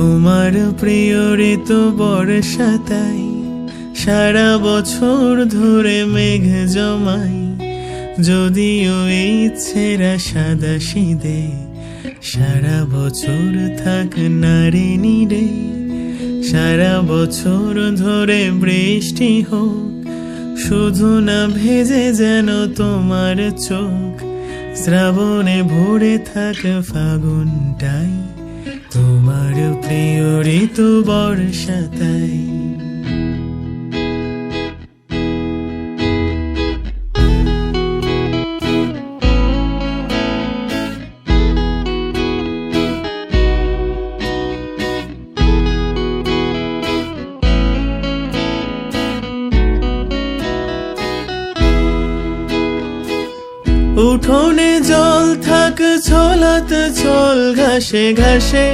তোমার প্রিয় ঋতু বর্ষা তাই। সারা বছর ধরে মেঘ জমাই। যদিও এই সাদা সিঁদে সারা বছর থাক নারী নিরে। সারা বছর ধরে বৃষ্টি হোক, শুধু না ভেজে যেন তোমার চোখ। শ্রাবণে ভরে থাক ফাগুনটাই তোমার প্রিয় ঋতু বর্ষা তাই। উঠোনে জল থাক ছলাত ছল ঘাসে ঘাসে।